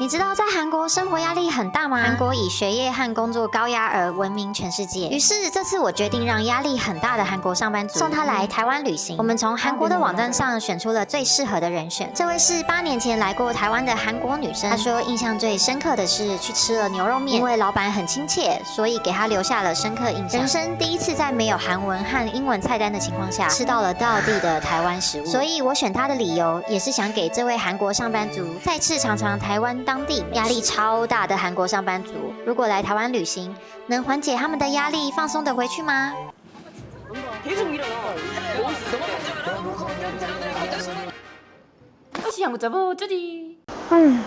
你知道在韩国生活压力很大吗？韩国以学业和工作高压而闻名全世界。于是这次我决定让压力很大的韩国上班族送他来台湾旅行。我们从韩国的网站上选出了最适合的人选。这位是八年前来过台湾的韩国女生，她说印象最深刻的是去吃了牛肉面，因为老板很亲切，所以给她留下了深刻印象。人生第一次在没有韩文和英文菜单的情况下吃到了道地的台湾食物，所以我选她的理由也是想给这位韩国上班族再次尝尝台湾当地压力超大的韩国上班族，如果来台湾旅行，能缓解他们的压力，放松的回去吗？嗯，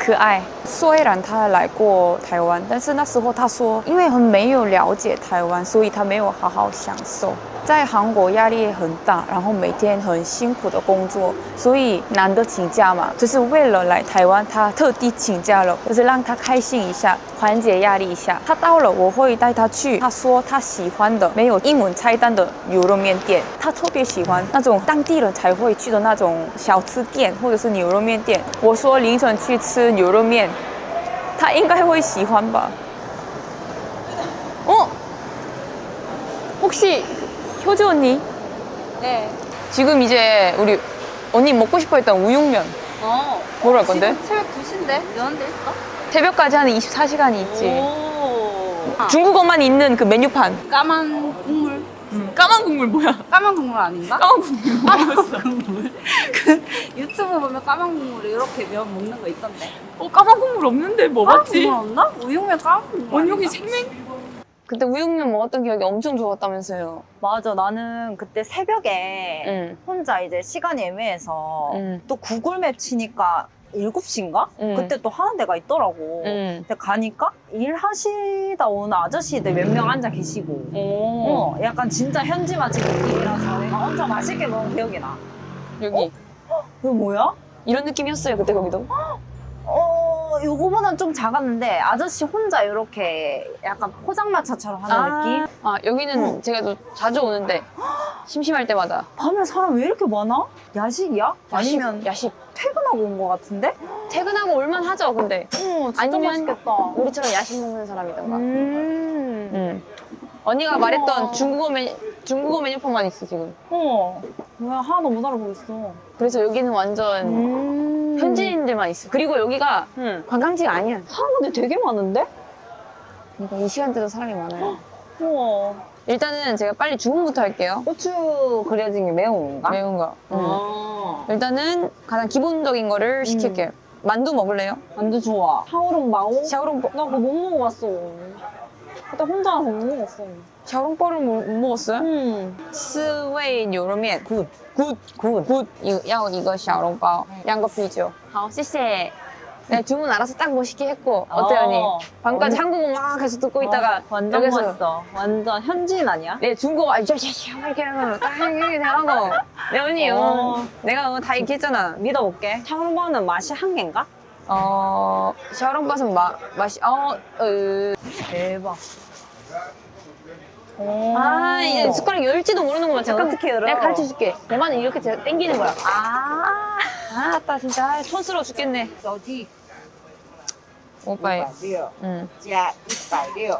可爱。虽然他来过台湾，但是那时候他说，因为很没有了解台湾，所以他没有好好享受。在韩国压力很大，然后每天很辛苦的工作，所以难得请假嘛，就是为了来台湾，他特地请假了，就是让他开心一下，缓解压力一下。他到了，我会带他去他说他喜欢的没有英文菜单的牛肉面店，他特别喜欢那种当地人才会去的那种小吃店或者是牛肉面店。我说凌晨去吃牛肉面，他应该会喜欢吧？哦，不是 효주 언니? 네 지금 이제 우리 언니 먹고 싶어 했던 우육면 어. 뭐로 할 건데? 지금 새벽 2시인데? 이런 데 있어? 새벽까지 하는 24시간이 있지. 오. 중국어만 있는 그 메뉴판. 까만 국물. 까만 국물 뭐야? 까만 국물 아닌가? 까만 국물. 까만 국물. 그 유튜브 보면 까만 국물 이렇게 면 먹는 거 있던데. 어 까만 국물 없는데 뭐 까만 맞지? 국물 없나? 우육면 까만 국물. 아닌가? 생맥? 그때 우육면 먹었던 기억이 엄청 좋았다면서요. 맞아 나는 그때 새벽에 응. 혼자 이제 시간이 애매해서 응. 또 구글맵 치니까 7시인가? 응. 그때 또 하는 데가 있더라고 응. 근데 가니까 일하시다 오는 아저씨들 몇 명 앉아 계시고 오. 어, 약간 진짜 현지 맛집 느낌이라서 내가 혼자 맛있게 먹은 기억이 나 여기. 이거 뭐야? 이런 느낌이었어요, 그때 거기도. 어, 요거보단 좀 작았는데 아저씨 혼자 이렇게 약간 포장마차처럼 하는 느낌? 아, 여기는 제가 또 자주 오는데 심심할 때마다 밤에 사람 왜 이렇게 많아? 야식이야? 아니면 야식. 퇴근하고 온 것 같은데? 퇴근하고 올만 하죠, 근데. 어, 진짜 아니면 맛있겠다. 우리처럼 야식 먹는 사람이던가. 음. 응. 언니가 말했던 중국어 메뉴, 중국어 메뉴판만 있어, 지금. 어. 뭐야, 하나도 못 알아보겠어. 그래서 여기는 완전 음. 현지인들만 있어. 그리고 여기가 응. 관광지가 아니야. 사람 근데 되게 많은데? 그러니까 이 시간대도 사람이 많아요. 우와. 일단은 제가 빨리 주문부터 할게요. 고추 그려진 게 매운 건가? 매운 거. 응. 어. 일단은 가장 기본적인 거를 시킬게요. 만두 먹을래요? 만두 좋아. 샤오롱바오? 샤오롱 나 그거 못 먹어봤어. 그때 혼자 와서 못 먹었어. 샤오롱바를 못, 못 먹었어요? 응. 스웨이牛肉面 굿. 굿. 굿. 굿. 이거, 要一个小笼包 양거 피죠. 好, 谢谢. 내가 주문 알아서 딱 멋있게 했고 어때요 언니? 어. 방금까지 완- 한국어 막 계속 듣고 있다가 어, 완전 여기서 멋있어. 완전 현지인 아니야? 내 중국어 알죠죠 이렇게 하면 딱 이렇게 대하고 내 언니 어. 어. 내가 어, 다 얘기했잖아 믿어볼게. 샤오롱바오는 맛이 한 개인가? 어 샤오롱바는 맛 맛이 어, 어 대박. 아, 이제 숟가락 열지도 모르는 거만 잠깐 어떻게 열어? 내가 가르쳐 줄게. 대만은 이렇게 제가 당기는 거야. 아. 아, 아따 진짜 아, 촌스러워 죽겠네. 手机 오빠의. 百六 응. 加一百六，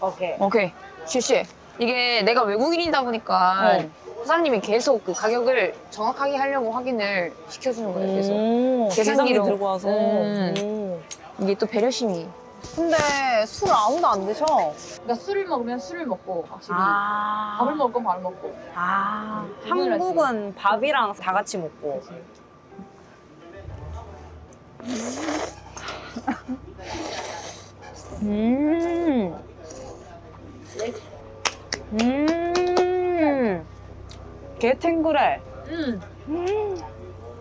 OK， 오케이. 쉬쉬. 이게 내가 외국인이다 보니까 어. 사장님이 계속 그 가격을 정확하게 하려고 확인을 시켜주는 거예요. 계속. 오, 계산기로. 계산기 들고 와서. 음. 오. 이게 또 배려심이. 근데 술 아무도 안 드셔. 그러니까 술을 먹으면 술을 먹고 확실히 아. 밥을 먹으면 밥을 먹고 아. 구분을 한국은 밥이랑 다 같이 먹고. 음. 음. 게탱그레. 음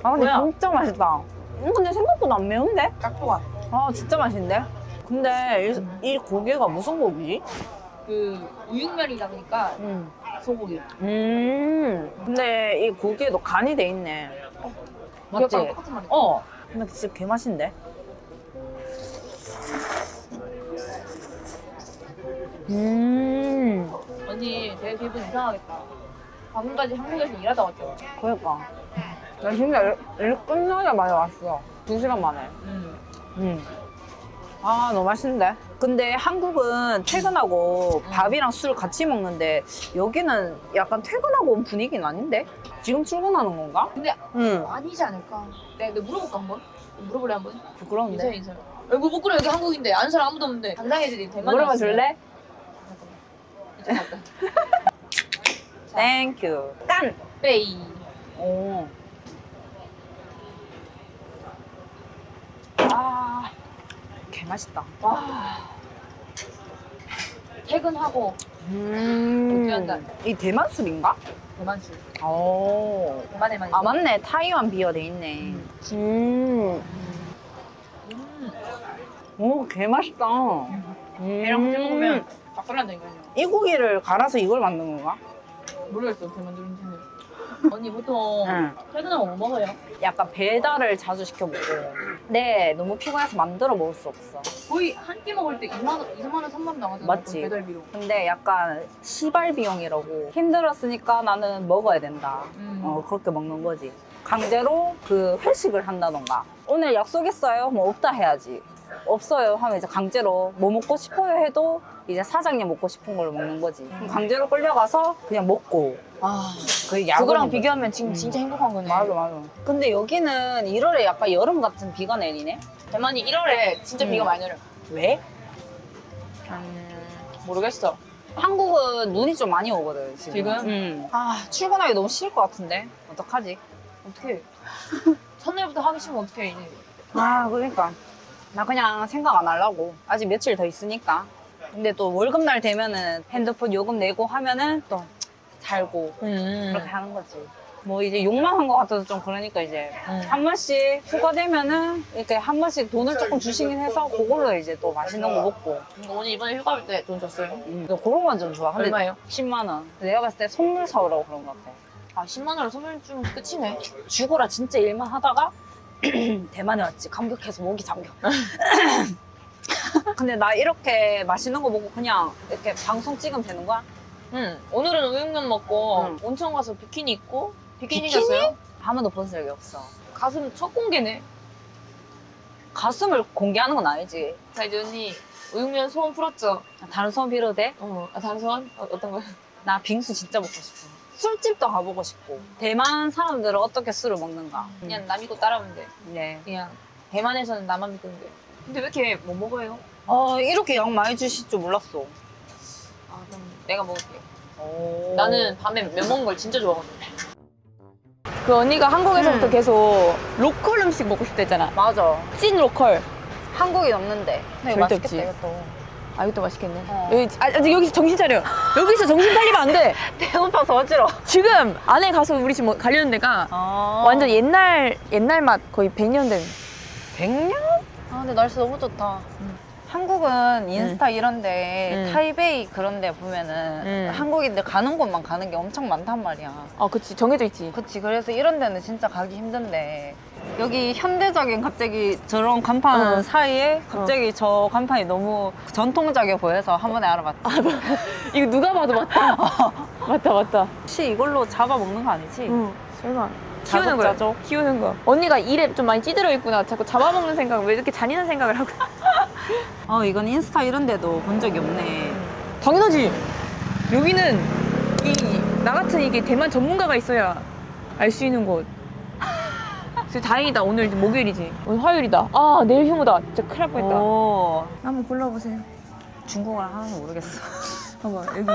아, 근데 뭐야? 진짜 맛있다. 음, 근데 생각보다 안 매운데? 딱 좋아 아, 진짜 맛있는데? 근데 이, 이 고기가 무슨 고기지? 그 우육면이다 보니까 음. 소고기 음. 근데 이 고기에도 간이 돼 있네. 맞지? 똑같은 말이야 어. 근데 진짜 개 맛있는데? 음. 언니 되게 기분 이상하겠다 방금까지 한국에서 일하다 왔죠 그러니까. 나 진짜 일, 일 끝나자마자 왔어. 두 시간 만에. 음. 음. 아, 너무 맛있는데? 근데 한국은 퇴근하고 밥이랑 술 같이 먹는데 여기는 약간 퇴근하고 온 분위기는 아닌데? 지금 출근하는 건가? 근데 응. 아니지 않을까? 내가, 내가 물어볼까 한번? 물어볼래 한번? 부끄러운데. 인사해. 여기 못 그래 여기 한국인데 아는 사람 아무도 없는데 당당해지니 대만. 물어봐 줄래? 땡큐. 깐! 빼이. 오. 개 맛있다. 와. 퇴근하고 음. 어찌한다. 이 대만 술인가? 대만 술. 오. 대만에만. 아, 맞네. 타이완 비어 돼 있네. 음. 오, 개 맛있다. 배랑 같이 먹으면 막걸리한다니까요. 이 고기를 갈아서 이걸 만든 건가? 모르겠어 대만 누룽지는. 언니 보통 응. 퇴근하고 뭐 먹어요? 약간 배달을 자주 시켜 먹고. 네, 너무 피곤해서 만들어 먹을 수 없어. 거의 한 끼 먹을 때 2만 원, 2만 원, 3만 원 나가잖아. 맞지. 배달비로. 근데 약간 시발 비용이라고 힘들었으니까 나는 먹어야 된다. 음. 어, 그렇게 먹는 거지. 강제로 그 회식을 한다던가. 오늘 약속했어요? 뭐 없다 해야지. 없어요 하면 이제 강제로 뭐 먹고 싶어요 해도 이제 사장님 먹고 싶은 걸 먹는 거지. 그럼 강제로 끌려가서 그냥 먹고. 아, 그 그거랑. 비교하면 지금 음. 진짜 행복한 거네. 맞아 맞아. 근데 여기는 1월에 약간 여름 같은 비가 내리네. 대만이 1월에 진짜 음. 비가 많이 내려. 왜? 음, 모르겠어. 한국은 눈이 좀 많이 오거든 지금. 지금? 음. 아 출근하기 너무 싫을 것 같은데 어떡하지? 어떻게? 첫날부터 하기 싫으면 어떻게 이제? 아 그러니까 나 그냥 생각 안 하려고 아직 며칠 더 있으니까. 근데 또 월급날 되면은 핸드폰 요금 내고 하면은 또 살고 음. 그렇게 하는 거지. 뭐 이제 욕만 한 것 같아서 좀 그러니까 이제 음. 한 번씩 휴가 되면은 이렇게 한 번씩 돈을 조금 주시긴 해서 그걸로 이제 또 맛있는 거 먹고 오늘 이번에 휴가 올 때 돈 줬어요? 음, 그런 건 좀 좋아. 근데 얼마예요? 10만 원. 내가 봤을 때 선물 사오라고 그런 것 같아. 아 10만 원을 선물 주면 끝이네. 죽어라 진짜 일만 하다가 대만에 왔지. 감격해서 목이 잠겨. 근데 나 이렇게 맛있는 거 먹고 그냥 이렇게 방송 찍으면 되는 거야? 응. 오늘은 우육면 먹고 응. 온천 가서 비키니 입고 비키니 비키니? 잤어요. 한 번도 본 적이 없어. 가슴 첫 공개네. 가슴을 공개하는 건 아니지. 자 이제 언니 우육면 소원 풀었죠? 다른 소원 빌어도 돼? 어. 아, 다른 소원? 어, 어떤 거요? 나 빙수 진짜 먹고 싶어. 술집도 가보고 싶고. 대만 사람들은 어떻게 술을 먹는가? 그냥 남 믿고 따라오면 돼. 네. 그냥 대만에서는 나만 돼. 근데 왜 이렇게 못 먹어요? 어, 이렇게 양 많이 주실 줄 몰랐어. 내가 먹을게. 오. 나는 밤에 면 먹는 걸 진짜 좋아하거든. 그 언니가 한국에서부터 음. 계속 로컬 음식 먹고 싶다 했잖아. 맞아. 찐 로컬. 한국인 없는데. 되게 절대 맛있겠다, 없지. 이것도. 아 이것도 맛있겠네. 어. 여기 아, 아직 여기서 정신 차려. 여기서 정신 차리면 안 돼. 배고파서 어지러. 지금 안에 가서 우리 지금 가려는 데가 아. 완전 옛날 옛날 맛 거의 100년 된. 100년? 아, 근데 날씨 너무 좋다. 한국은 인스타 이런데 음. 타이베이 그런데 보면은 음. 한국인들 가는 곳만 가는 게 엄청 많단 말이야. 아 그치 정해져 있지. 그치 그래서 이런 데는 진짜 가기 힘든데 여기 현대적인 갑자기 저런 간판 어. 사이에 갑자기 저 간판이 너무 전통적이어 보여서 한 번에 알아봤지. 이거 누가 봐도 맞다. 맞다 맞다. 혹시 이걸로 잡아먹는 거 아니지? 응. 설마. 키우는 거야. 자급자족? 키우는 거. 언니가 일에 좀 많이 찌들어 있구나. 자꾸 잡아먹는 생각 왜 이렇게 잔인한 생각을 하고. 어 이건 인스타 이런 데도 본 적이 없네. 당연하지. 여기는 이 나 같은 이게 대만 전문가가 있어야 알 수 있는 곳. 그래서 다행이다. 오늘 목요일이지. 오늘 화요일이다. 아 내일 휴무다. 진짜 큰일 날 뻔했다. 오, 한번 골라보세요. 중국어를 하나도 모르겠어. 봐봐 여기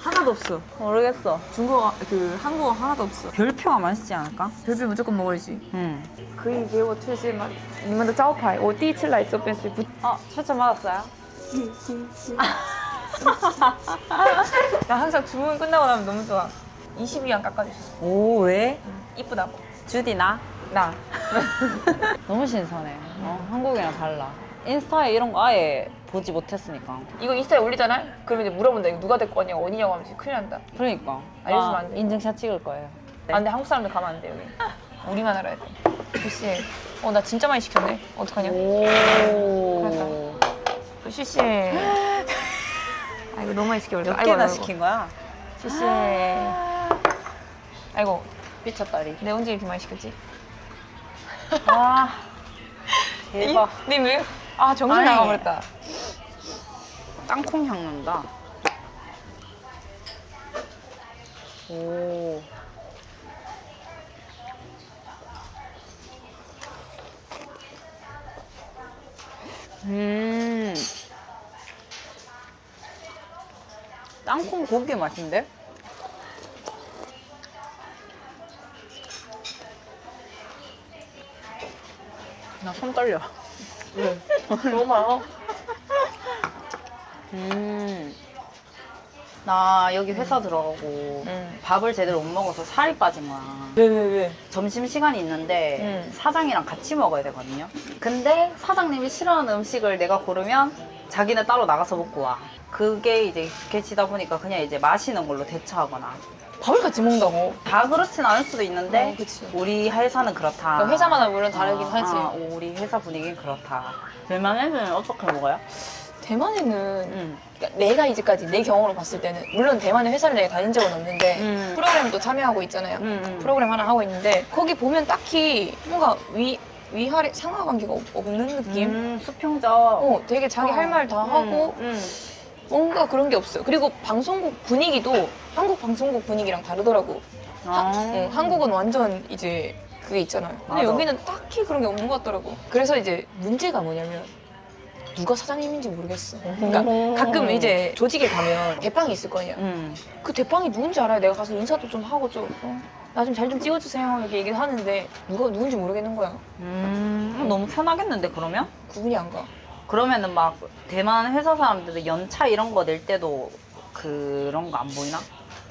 하나도 없어. 모르겠어. 중국어 그 한국어 하나도 없어. 별표가 맛있지 않을까? 별표 무조건 먹어야지. 응. 可以给我推荐吗？你们的招牌，我第一次来这边是不 어, 초점 받았어요? 나 항상 주문 끝나고 나면 너무 좋아. 20위안 깎아주셨어. 오, 왜? 이쁘다고. 주디 나? 나. 너무 신선해. 어, 한국이랑 달라. 인스타에 이런 거 아예 보지 못했으니까. 이거 인스타에 올리잖아? 그러면 이제 물어본다. 이거 누가 데리고 왔냐고 어디냐고 하면 큰일 난다. 그러니까. 알려주면 아, 안 돼. 인증샷 찍을 거예요. 아, 근데 한국 사람들 가면 안 돼, 여기. 우리만 알아야 돼. 글쎄. 어, 나 진짜 많이 시켰네. 어떡하냐? 오. 시시. 아, 이거 너무 많이 시켜버렸다. 몇 개나 시킨 거야? 시시. 아이고, 미쳤다리. 내가 언제 이렇게 많이 시켰지? 아, 대박. 님 왜? 아 정신 아니. 나가버렸다. 땅콩 향 난다. 오. 음. 땅콩 고기 맛인데? 나 손 떨려. 너무 많아. 음. 나 여기 회사 들어가고 음. 밥을 제대로 못 먹어서 살이 빠진 거야. 왜 왜 왜? 점심 시간이 있는데 음. 사장이랑 같이 먹어야 되거든요. 근데 사장님이 싫어하는 음식을 내가 고르면 자기는 따로 나가서 먹고 와. 그게 이제 익숙해지다 보니까 그냥 이제 마시는 걸로 대처하거나. 밥을 같이 먹는다고? 다 그렇진 않을 수도 있는데 어, 그치. 우리 회사는 그렇다. 회사마다 물론 다르긴 아, 하지. 아, 우리 회사 분위기는 그렇다. 대만에는 어떻게 먹어요? 대만에는 음. 그러니까 내가 이제까지 내 경험으로 봤을 때는 물론 대만의 회사를 내가 다닌 적은 없는데 음. 프로그램도 참여하고 있잖아요. 음, 음. 프로그램 하나 하고 있는데 거기 보면 딱히 뭔가 위 위아래 상하 관계가 없- 없는 느낌. 음, 수평적. 어, 되게 자기 할말 다 하고 음, 음. 뭔가 그런 게 없어요. 그리고 방송국 분위기도 한국 방송국 분위기랑 다르더라고. 아. 어, 한국은 완전 이제 그게 있잖아요. 근데 맞아. 여기는 딱히 그런 게 없는 것 같더라고. 그래서 이제 문제가 뭐냐면 누가 사장님인지 모르겠어. 그러니까 가끔 이제 조직에 가면 대빵이 있을 거 아니야. 음. 그 대빵이 누군지 알아요. 내가 가서 인사도 좀 하고 좀. 어, 나좀 잘 좀 찍어주세요. 이렇게 얘기를 하는데 누가 누군지 모르겠는 거야. 음, 너무 편하겠는데 그러면? 구분이 안 가. 그러면은 막 대만 회사 사람들은 연차 이런 거 낼 때도 그런 거 안 보이나?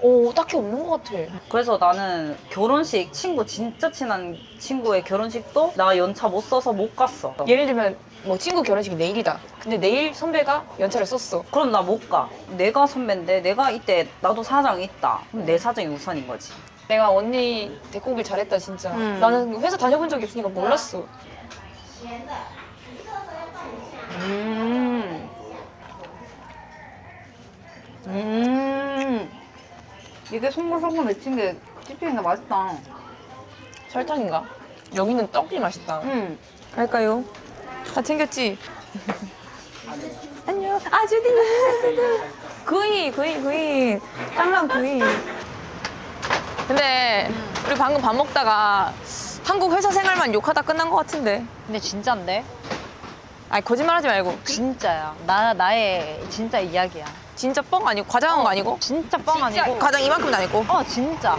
오, 딱히 없는 것 같아. 그래서 나는 결혼식 친구 진짜 친한 친구의 결혼식도 나 연차 못 써서 못 갔어. 예를 들면 뭐 친구 결혼식이 내일이다. 근데 내일 선배가 연차를 썼어. 그럼 나 못 가. 내가 선배인데 내가 이때 나도 사장이 있다. 그럼 내 사정이 우선인 거지. 내가 언니 데리고 오길 잘했다 진짜. 음. 나는 회사 다녀본 적이 없으니까 몰랐어. 음. 음. 이게 송글송글 맺힌 게 씹히니까 맛있다. 설탕인가? 여기는 떡이 맛있다. 음. 갈까요? 다 챙겼지? 안녕. 아, 주디. 구이, 구이, 구이. 짱랑 구이. 근데 우리 방금 밥 먹다가 한국 회사 생활만 욕하다 끝난 것 같은데. 근데 진짠데? 아니, 거짓말 하지 말고. 진짜야. 나, 나의 진짜 이야기야. 진짜 뻥 아니고, 과장한 거 아니고? 진짜 뻥 아니고. 과장 이만큼도 아니고. 어, 진짜.